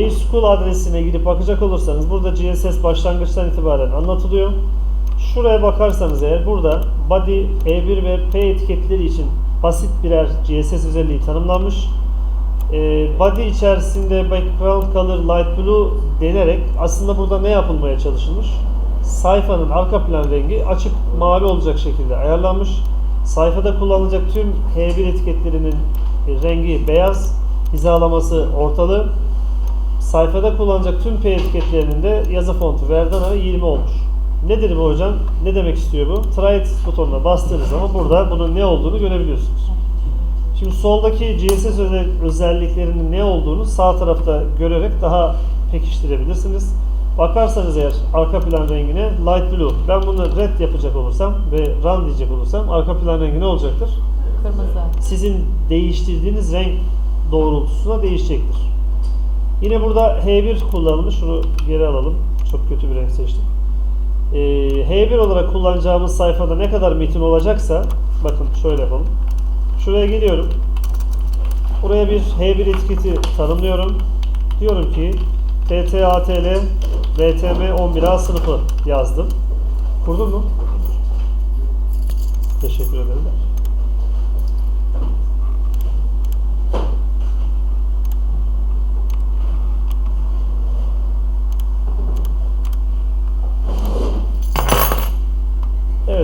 Page School adresine girip bakacak olursanız burada GSS başlangıçtan itibaren anlatılıyor. Şuraya bakarsanız eğer burada body, E1 ve P etiketleri için basit birer GSS özelliği tanımlanmış. Ee, body içerisinde background color light blue denerek aslında burada ne yapılmaya çalışılmış? Sayfanın arka plan rengi açık mavi olacak şekilde ayarlanmış. Sayfada kullanılacak tüm H1 etiketlerinin rengi beyaz, hizalaması ortalı. Sayfada kullanılacak tüm P etiketlerinin de yazı fontu Verdana 20 olmuş. Nedir bu hocam? Ne demek istiyor bu? Try it butonuna bastığınız zaman burada bunun ne olduğunu görebiliyorsunuz. Şimdi soldaki özel- özelliklerinin ne olduğunu sağ tarafta görerek daha pekiştirebilirsiniz. Bakarsanız eğer arka plan rengine light blue. Ben bunu red yapacak olursam ve run diyecek olursam arka plan rengi ne olacaktır? Kırmızı. Sizin değiştirdiğiniz renk doğrultusuna değişecektir. Yine burada H1 kullanılmış. Şunu geri alalım. Çok kötü bir renk seçtim. Ee, H1 olarak kullanacağımız sayfada ne kadar metin olacaksa bakın şöyle yapalım. Şuraya geliyorum. Buraya bir H1 etiketi tanımlıyorum. Diyorum ki TTATL BTM 11A sınıfı yazdım. Kurdun mu? Teşekkür ederim.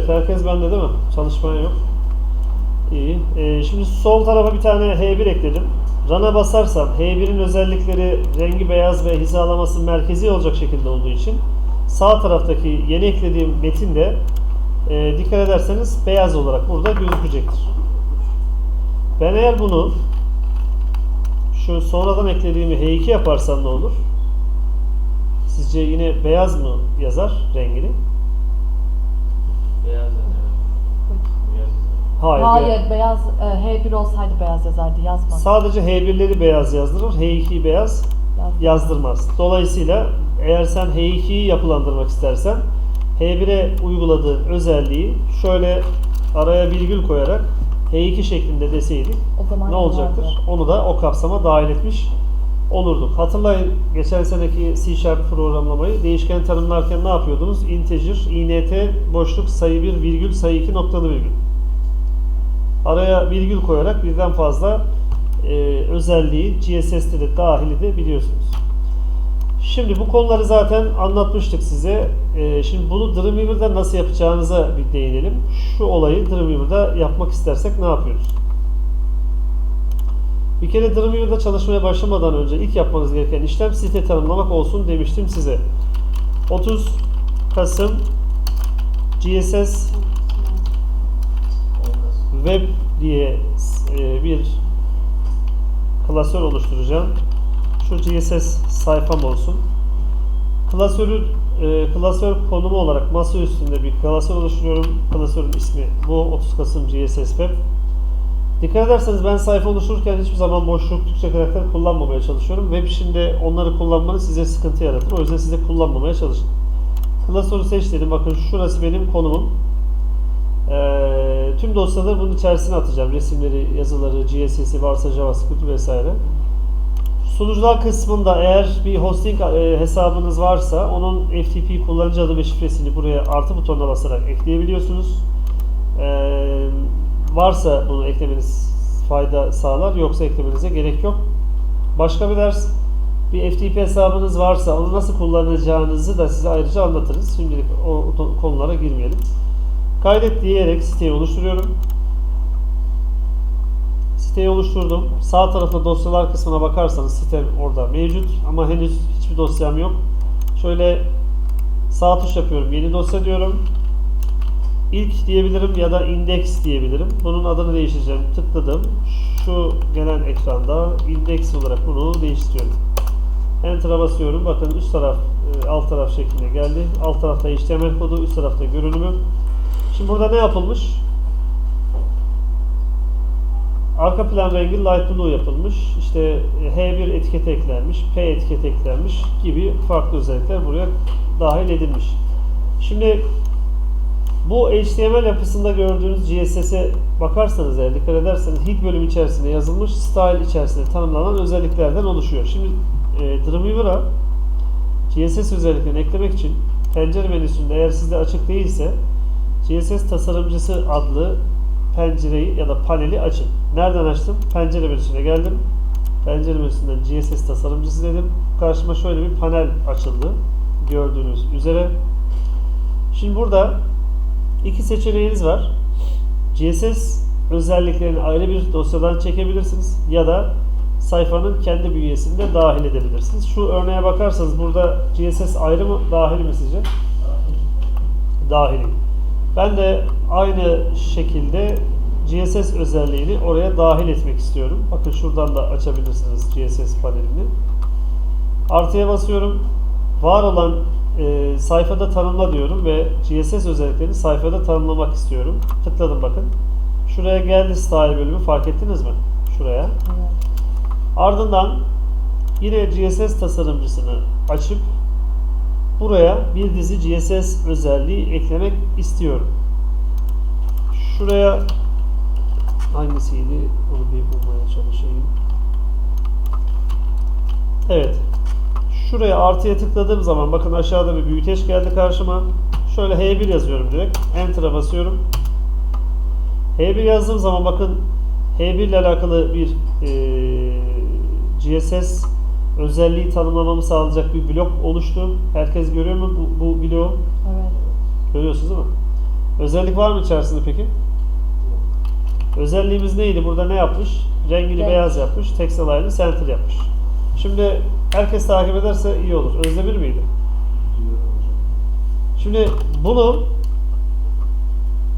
Evet herkes bende değil mi? Çalışmaya yok. İyi. Ee, şimdi sol tarafa bir tane H1 ekledim. Run'a basarsam H1'in özellikleri rengi beyaz ve hizalaması merkezi olacak şekilde olduğu için sağ taraftaki yeni eklediğim metin de e, dikkat ederseniz beyaz olarak burada gözükecektir. Ben eğer bunu şu sonradan eklediğimi H2 yaparsam ne olur? Sizce yine beyaz mı yazar rengini? Beyaz yani. Beyaz. Hayır. Hayır, be- beyaz e, H1 olsaydı beyaz yazardı. Yazmaz. Sadece H1'leri beyaz yazdırır, H2'yi beyaz Yazmaz. yazdırmaz. Dolayısıyla eğer sen H2'yi yapılandırmak istersen H1'e uyguladığın özelliği şöyle araya virgül koyarak H2 şeklinde deseydik O zaman ne olacaktır? Onu da o kapsama dahil etmiş olurduk. Hatırlayın geçen seneki C Sharp programlamayı değişken tanımlarken ne yapıyordunuz? Integer, int, boşluk, sayı 1, virgül, sayı 2, noktalı virgül. Araya virgül koyarak birden fazla e, özelliği GSS'de de dahil edebiliyorsunuz. Şimdi bu konuları zaten anlatmıştık size. E, şimdi bunu Dreamweaver'da nasıl yapacağınıza bir değinelim. Şu olayı Dreamweaver'da yapmak istersek ne yapıyoruz? Bir kere Dreamweaver'da çalışmaya başlamadan önce ilk yapmanız gereken işlem site tanımlamak olsun demiştim size. 30 Kasım GSS Web diye e, bir klasör oluşturacağım. Şu GSS sayfam olsun. Klasörü e, klasör konumu olarak masa üstünde bir klasör oluşturuyorum. Klasörün ismi bu 30 Kasım GSS Web. Dikkat ederseniz ben sayfa oluştururken hiçbir zaman boşluk, Türkçe karakter kullanmamaya çalışıyorum. Web işinde onları kullanmanız size sıkıntı yaratır. O yüzden size kullanmamaya çalışın. Klasörü seç dedim. Bakın şurası benim konumum. Ee, tüm dosyaları bunun içerisine atacağım. Resimleri, yazıları, GSS'i varsa JavaScript vesaire. Sunucular kısmında eğer bir hosting e, hesabınız varsa onun FTP kullanıcı adı ve şifresini buraya artı butonuna basarak ekleyebiliyorsunuz. Ee, varsa bunu eklemeniz fayda sağlar yoksa eklemenize gerek yok. Başka bir ders bir FTP hesabınız varsa onu nasıl kullanacağınızı da size ayrıca anlatırız. Şimdilik o, konulara girmeyelim. Kaydet diyerek siteyi oluşturuyorum. Siteyi oluşturdum. Sağ tarafta dosyalar kısmına bakarsanız sitem orada mevcut ama henüz hiçbir dosyam yok. Şöyle sağ tuş yapıyorum. Yeni dosya diyorum. İlk diyebilirim ya da index diyebilirim. Bunun adını değiştireceğim. Tıkladım. Şu gelen ekranda index olarak bunu değiştiriyorum. Enter'a basıyorum. Bakın üst taraf, e, alt taraf şeklinde geldi. Alt tarafta HTML kodu, üst tarafta görünümü. Şimdi burada ne yapılmış? Arka plan rengi light blue yapılmış. İşte e, H1 etiketi eklenmiş, P etiketi eklenmiş gibi farklı özellikler buraya dahil edilmiş. Şimdi bu HTML yapısında gördüğünüz CSS'e bakarsanız eğer dikkat ederseniz ilk bölüm içerisinde yazılmış style içerisinde tanımlanan özelliklerden oluşuyor. Şimdi e, Dreamweaver'a CSS özelliklerini eklemek için pencere menüsünde eğer sizde açık değilse CSS tasarımcısı adlı pencereyi ya da paneli açın. Nereden açtım? Pencere menüsüne geldim. Pencere menüsünden CSS tasarımcısı dedim. Karşıma şöyle bir panel açıldı. Gördüğünüz üzere. Şimdi burada iki seçeneğiniz var. CSS özelliklerini ayrı bir dosyadan çekebilirsiniz ya da sayfanın kendi bünyesinde dahil edebilirsiniz. Şu örneğe bakarsanız burada CSS ayrı mı dahil mi sizce? Dahili. Ben de aynı şekilde CSS özelliğini oraya dahil etmek istiyorum. Bakın şuradan da açabilirsiniz GSS panelini. Artıya basıyorum. Var olan e, sayfada tanımla diyorum ve GSS özelliklerini sayfada tanımlamak istiyorum. Tıkladım bakın. Şuraya geldi style bölümü fark ettiniz mi? Şuraya. Evet. Ardından yine GSS tasarımcısını açıp buraya bir dizi GSS özelliği eklemek istiyorum. Şuraya hangisiydi? Onu bir bulmaya çalışayım. Evet. Şuraya artıya tıkladığım zaman bakın aşağıda bir büyüteç geldi karşıma. Şöyle H1 yazıyorum direkt. Enter'a basıyorum. H1 yazdığım zaman bakın H1 ile alakalı bir eee, GSS özelliği tanımlamamı sağlayacak bir blok oluştu. Herkes görüyor mu bu, bu bloğu? Evet. Görüyorsunuz değil mi? Özellik var mı içerisinde peki? Özelliğimiz neydi? Burada ne yapmış? Rengini Renk. beyaz yapmış. Text align center yapmış. Şimdi herkes takip ederse iyi olur. Özdemir miydi? Şimdi bunu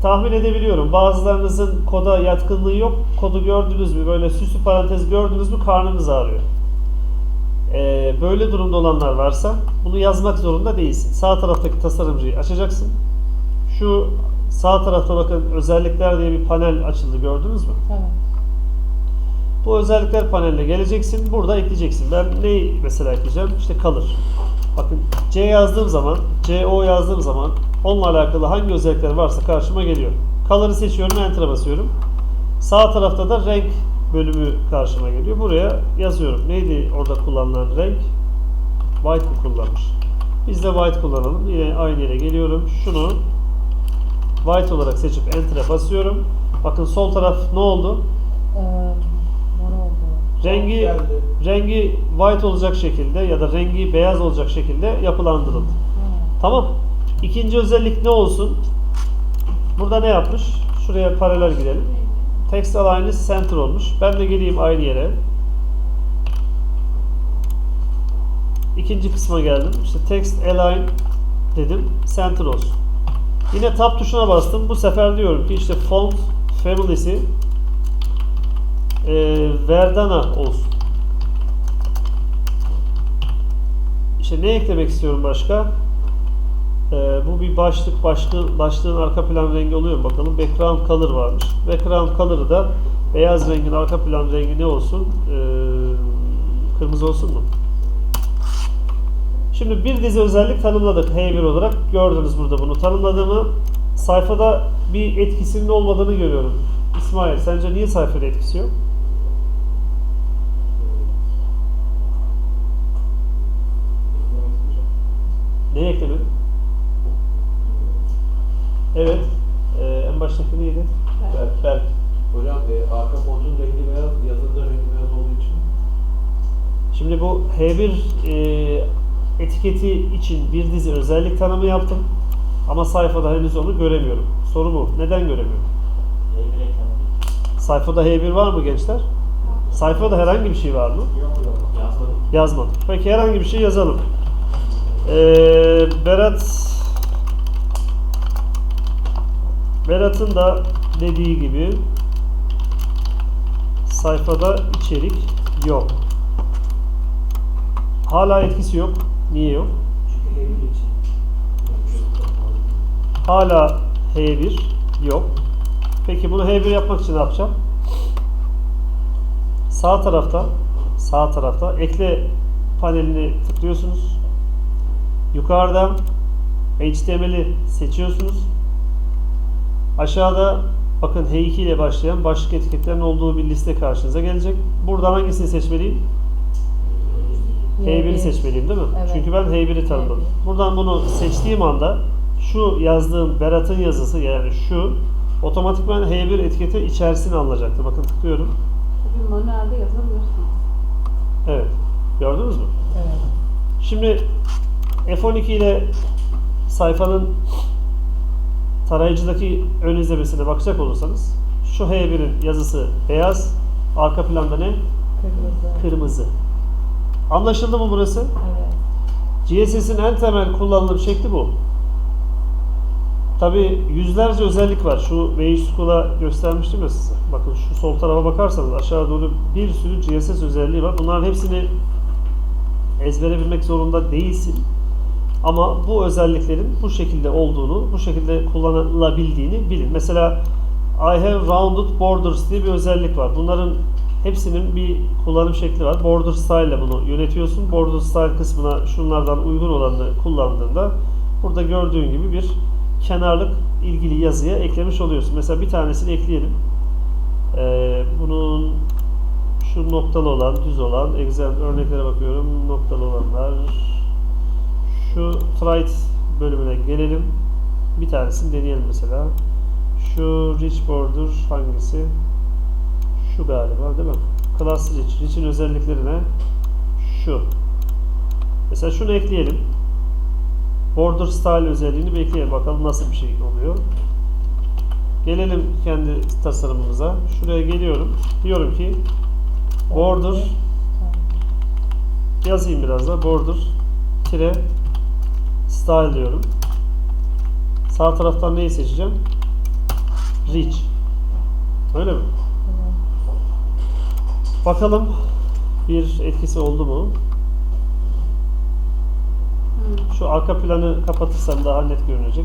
tahmin edebiliyorum. Bazılarınızın koda yatkınlığı yok. Kodu gördünüz mü? Böyle süslü parantez gördünüz mü? Karnınız ağrıyor. Ee, böyle durumda olanlar varsa bunu yazmak zorunda değilsin. Sağ taraftaki tasarımcıyı açacaksın. Şu sağ tarafta bakın özellikler diye bir panel açıldı gördünüz mü? Evet. Bu özellikler paneline geleceksin. Burada ekleyeceksin. Ben neyi mesela ekleyeceğim? İşte kalır. Bakın C yazdığım zaman, CO yazdığım zaman onunla alakalı hangi özellikler varsa karşıma geliyor. Color'ı seçiyorum, Enter'a basıyorum. Sağ tarafta da renk bölümü karşıma geliyor. Buraya yazıyorum. Neydi orada kullanılan renk? White mı kullanmış? Biz de white kullanalım. Yine aynı yere geliyorum. Şunu white olarak seçip Enter'a basıyorum. Bakın sol taraf ne oldu? Ee. Rengi Geldi. rengi white olacak şekilde ya da rengi beyaz olacak şekilde yapılandırıldı. Evet. Tamam. İkinci özellik ne olsun? Burada ne yapmış? Şuraya paralel gidelim. Text align center olmuş. Ben de geleyim aynı yere. İkinci kısma geldim. İşte text align dedim. Center olsun. Yine tab tuşuna bastım. Bu sefer diyorum ki işte font family'si e, Verdana olsun. İşte ne eklemek istiyorum başka? Ee, bu bir başlık, başlığı, başlığın arka plan rengi oluyor bakalım. Background color varmış. Background color'ı da beyaz rengin arka plan rengi ne olsun? Ee, kırmızı olsun mu? Şimdi bir dizi özellik tanımladık H1 olarak. Gördünüz burada bunu tanımladığımı. Sayfada bir etkisinin olmadığını görüyorum. İsmail sence niye sayfada etkisi yok? Neyi? Evet. Ee, en baştaki neydi? Berk. Berk. Hocam e, arka fontun rengi beyaz, yazında rengi beyaz olduğu için Şimdi bu H1 e, etiketi için bir dizi özellik tanımı yaptım. Ama sayfada henüz onu göremiyorum. Soru bu. Neden göremiyorum? Sayfada H1 var mı gençler? Sayfada herhangi bir şey var mı? yazmadım. Yazmadım. Peki herhangi bir şey yazalım. Ee, Berat Berat'ın da dediği gibi sayfada içerik yok. Hala etkisi yok. Niye yok? Hala H1 yok. Peki bunu H1 yapmak için ne yapacağım? Sağ tarafta sağ tarafta ekle panelini tıklıyorsunuz. Yukarıda HTML'i seçiyorsunuz. Aşağıda bakın H2 ile başlayan başlık etiketlerin olduğu bir liste karşınıza gelecek. Buradan hangisini seçmeliyim? H1'i H1. seçmeliyim değil mi? Evet. Çünkü ben H1'i tanımladım. H1. Buradan bunu seçtiğim anda şu yazdığım Berat'ın yazısı yani şu otomatikman H1 etiketi içerisine alınacaktır. Bakın tıklıyorum. Tabii manuelde yazabilirsiniz. Evet. Gördünüz mü? Evet. Şimdi F12 ile sayfanın tarayıcıdaki ön izlemesine bakacak olursanız şu H1'in yazısı beyaz, arka planda ne? Kırmızı. Kırmızı. Anlaşıldı mı burası? Evet. GSS'in en temel kullanılım şekli bu. Tabi yüzlerce özellik var. Şu Wage School'a göstermiştim ya size. Bakın şu sol tarafa bakarsanız aşağı doğru bir sürü GSS özelliği var. Bunların hepsini ezbere bilmek zorunda değilsin. Ama bu özelliklerin bu şekilde olduğunu, bu şekilde kullanılabildiğini bilin. Mesela I have rounded borders diye bir özellik var. Bunların hepsinin bir kullanım şekli var. Border style ile bunu yönetiyorsun. Border style kısmına şunlardan uygun olanı kullandığında burada gördüğün gibi bir kenarlık ilgili yazıya eklemiş oluyorsun. Mesela bir tanesini ekleyelim. Ee, bunun şu noktalı olan, düz olan, exam örneklere bakıyorum. Noktalı olanlar. Şu trite bölümüne gelelim. Bir tanesini deneyelim mesela. Şu rich border hangisi? Şu galiba değil mi? Class rich. Rich'in özellikleri ne? Şu. Mesela şunu ekleyelim. Border style özelliğini bir ekleyelim. Bakalım nasıl bir şey oluyor. Gelelim kendi tasarımımıza. Şuraya geliyorum. Diyorum ki border yazayım biraz da border tire style diyorum. Sağ taraftan neyi seçeceğim? Rich. Öyle mi? Evet. Bakalım bir etkisi oldu mu? Hı. Şu arka planı kapatırsam daha net görünecek.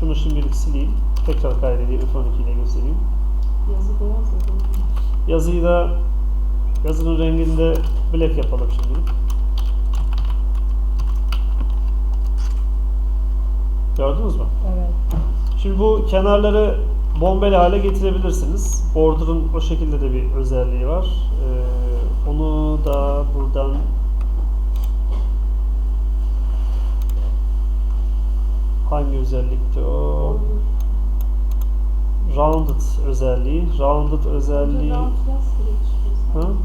Şunu şimdilik sileyim. Tekrar kaydedeyim. F12 ile göstereyim. Yazı beyaz yazı. Yazıyı da yazının renginde black yapalım şimdilik. Gördünüz mü? Evet. Şimdi bu kenarları bombeli hale getirebilirsiniz. Border'ın o şekilde de bir özelliği var. Ee, onu da buradan hangi özellikti o? Rounded özelliği. Rounded özelliği. Round çıkıyorsun.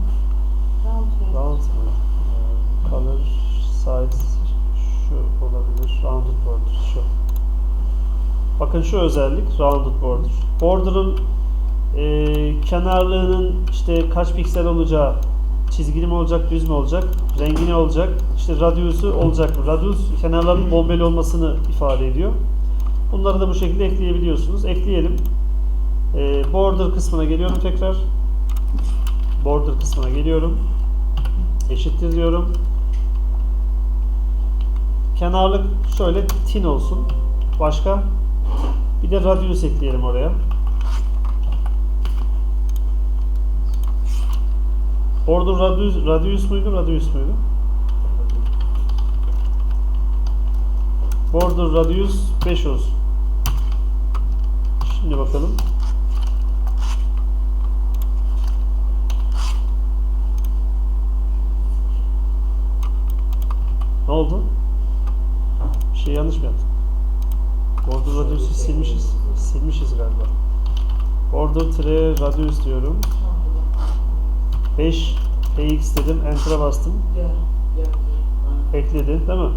Round. Round mı? Ee, Color size şu olabilir. Rounded border şu. Bakın şu özellik rounded border. Border'ın e, kenarlığının işte kaç piksel olacağı, çizgili mi olacak, düz mü olacak, rengi ne olacak, işte radyusu olacak mı? Radyus kenarların bombeli olmasını ifade ediyor. Bunları da bu şekilde ekleyebiliyorsunuz. Ekleyelim. E, border kısmına geliyorum tekrar. Border kısmına geliyorum. Eşittir diyorum. Kenarlık şöyle tin olsun. Başka? Bir de radius ekleyelim oraya. Border radius, radius muydu, radius muydu? Border radius 5 olsun. Şimdi bakalım. Ne oldu? Bir şey yanlış mı yaptık? Border radius'u silmişiz. Silmişiz galiba. Border tire radius diyorum. 5 px dedim. Enter'a bastım. Ekledi değil mi?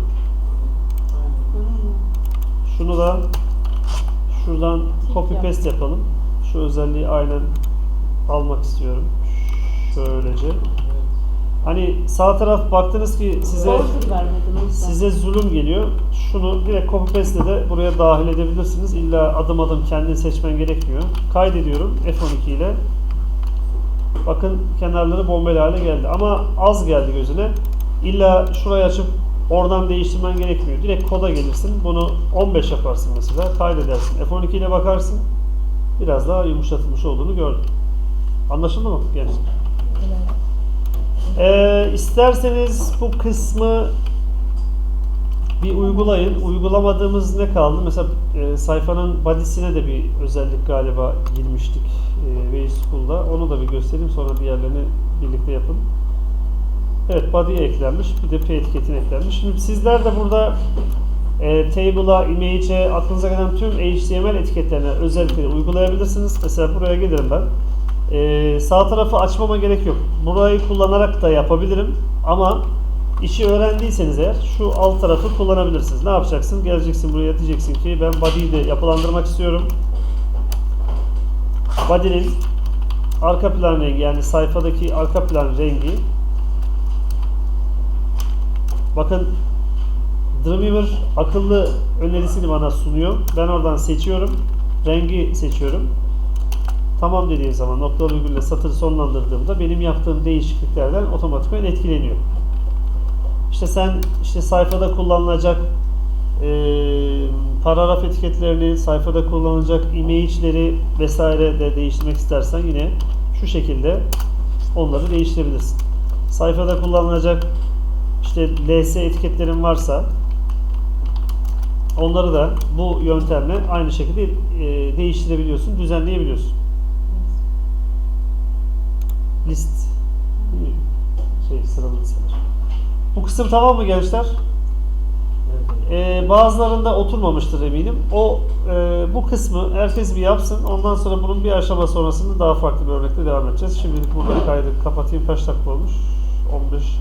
Şunu da şuradan copy paste yapalım. Şu özelliği aynen almak istiyorum. Şöylece. Hani sağ taraf baktınız ki size size zulüm geliyor. Şunu direkt copy paste de buraya dahil edebilirsiniz. İlla adım adım kendin seçmen gerekmiyor. Kaydediyorum F12 ile. Bakın kenarları bombeli hale geldi. Ama az geldi gözüne. İlla şurayı açıp oradan değiştirmen gerekmiyor. Direkt koda gelirsin. Bunu 15 yaparsın mesela. Kaydedersin. F12 ile bakarsın. Biraz daha yumuşatılmış olduğunu gördüm. Anlaşıldı mı gençler? Ee, isterseniz bu kısmı bir uygulayın. Uygulamadığımız ne kaldı? Mesela e, sayfanın body'sine de bir özellik galiba girmiştik e, School'da. Onu da bir göstereyim sonra diğerlerini birlikte yapın. Evet body'ye eklenmiş. Bir de P etiketine eklenmiş. Şimdi sizler de burada e, table'a, image'e, aklınıza gelen tüm HTML etiketlerine özellikleri uygulayabilirsiniz. Mesela buraya gelirim ben. E, sağ tarafı açmama gerek yok. Burayı kullanarak da yapabilirim. Ama işi öğrendiyseniz eğer şu alt tarafı kullanabilirsiniz. Ne yapacaksın? Geleceksin buraya diyeceksin ki ben body'yi de yapılandırmak istiyorum. Body'nin arka plan rengi yani sayfadaki arka plan rengi Bakın Dreamweaver akıllı önerisini bana sunuyor. Ben oradan seçiyorum. Rengi seçiyorum. Tamam dediğim zaman noktalı virgülle satırı sonlandırdığımda benim yaptığım değişikliklerden otomatikman etkileniyor. İşte sen işte sayfada kullanılacak eee paragraf etiketlerini, sayfada kullanılacak image'leri vesaire de değiştirmek istersen yine şu şekilde onları değiştirebilirsin. Sayfada kullanılacak işte LS etiketlerin varsa onları da bu yöntemle aynı şekilde e, değiştirebiliyorsun, düzenleyebiliyorsun. List şey sıralı listeler. Bu kısım tamam mı gençler? Ee, bazılarında oturmamıştır eminim. O e, bu kısmı herkes bir yapsın. Ondan sonra bunun bir aşama sonrasında daha farklı bir örnekle devam edeceğiz. Şimdilik burada kaydı kapatayım. Kaç dakika olmuş? 15